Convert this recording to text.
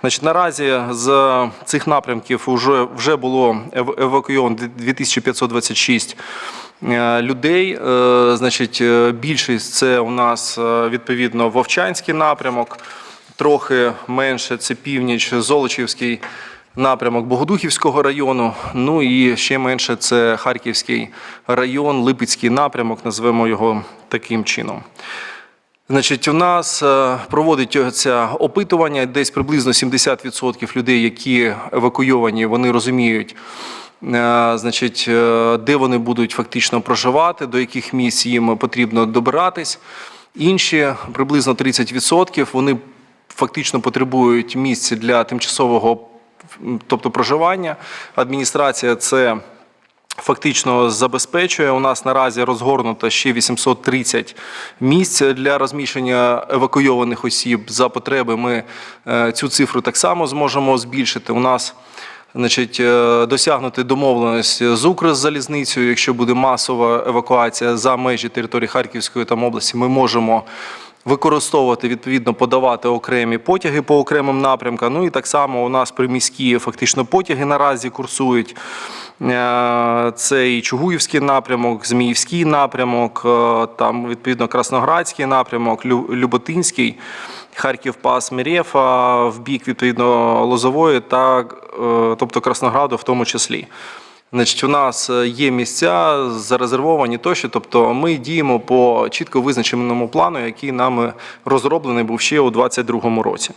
Значить, наразі з цих напрямків вже, вже було евакуйовано 2526 е, людей. Е, Значить, е, більшість це у нас відповідно Вовчанський напрямок, трохи менше це північ, Золочівський напрямок Богодухівського району. Ну і ще менше це Харківський район, Липецький напрямок, назвемо його таким чином. Значить, у нас е, проводиться опитування, десь приблизно 70% людей, які евакуйовані, вони розуміють, е, значить, е, де вони будуть фактично проживати, до яких місць їм потрібно добиратись. Інші приблизно 30% вони фактично потребують місць для тимчасового тобто проживання. Адміністрація це фактично забезпечує. У нас наразі розгорнуто ще 830 місць для розміщення евакуйованих осіб. За потреби ми е, цю цифру так само зможемо збільшити. У нас Значить, е, досягнути домовленості з Укрзалізницею, якщо буде масова евакуація за межі території Харківської там області, ми можемо використовувати відповідно подавати окремі потяги по окремим напрямкам. Ну і так само у нас приміські фактично потяги наразі курсують. Е, Це і Чугуївський напрямок, Зміївський напрямок, е, там відповідно Красноградський напрямок, Люботинський, Харків Пас Мірєфа в бік відповідно Лозової та е, тобто Краснограду в тому числі. Значить, у нас є місця зарезервовані тощо, тобто ми діємо по чітко визначеному плану, який нами розроблений був ще у 2022 році.